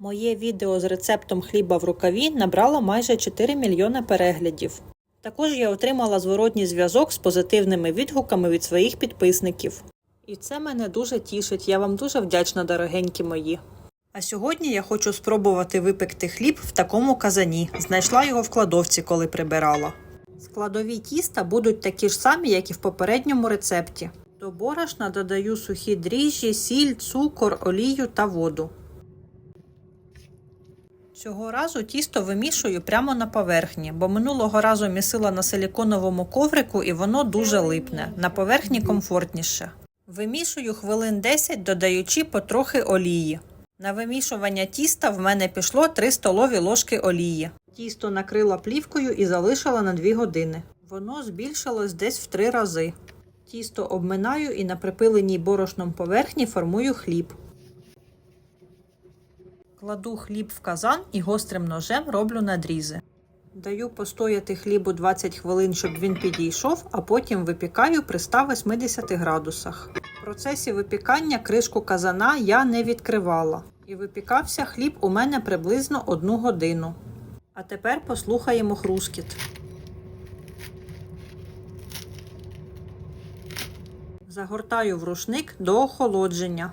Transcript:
Моє відео з рецептом хліба в рукаві набрало майже 4 мільйони переглядів. Також я отримала зворотній зв'язок з позитивними відгуками від своїх підписників. І це мене дуже тішить. Я вам дуже вдячна, дорогенькі мої. А сьогодні я хочу спробувати випекти хліб в такому казані. Знайшла його в кладовці, коли прибирала. Складові тіста будуть такі ж самі, як і в попередньому рецепті. До борошна додаю сухі дріжджі, сіль, цукор, олію та воду. Цього разу тісто вимішую прямо на поверхні, бо минулого разу місила на силіконовому коврику і воно дуже липне. На поверхні комфортніше. Вимішую хвилин 10, додаючи потрохи олії. На вимішування тіста в мене пішло 3 столові ложки олії. Тісто накрила плівкою і залишила на 2 години. Воно збільшилось десь в 3 рази. Тісто обминаю і на припиленій борошном поверхні формую хліб. Кладу хліб в казан і гострим ножем роблю надрізи. Даю постояти хлібу 20 хвилин, щоб він підійшов, а потім випікаю при 180 градусах. В процесі випікання кришку казана я не відкривала. І випікався хліб у мене приблизно 1 годину. А тепер послухаємо хрускіт. Загортаю в рушник до охолодження.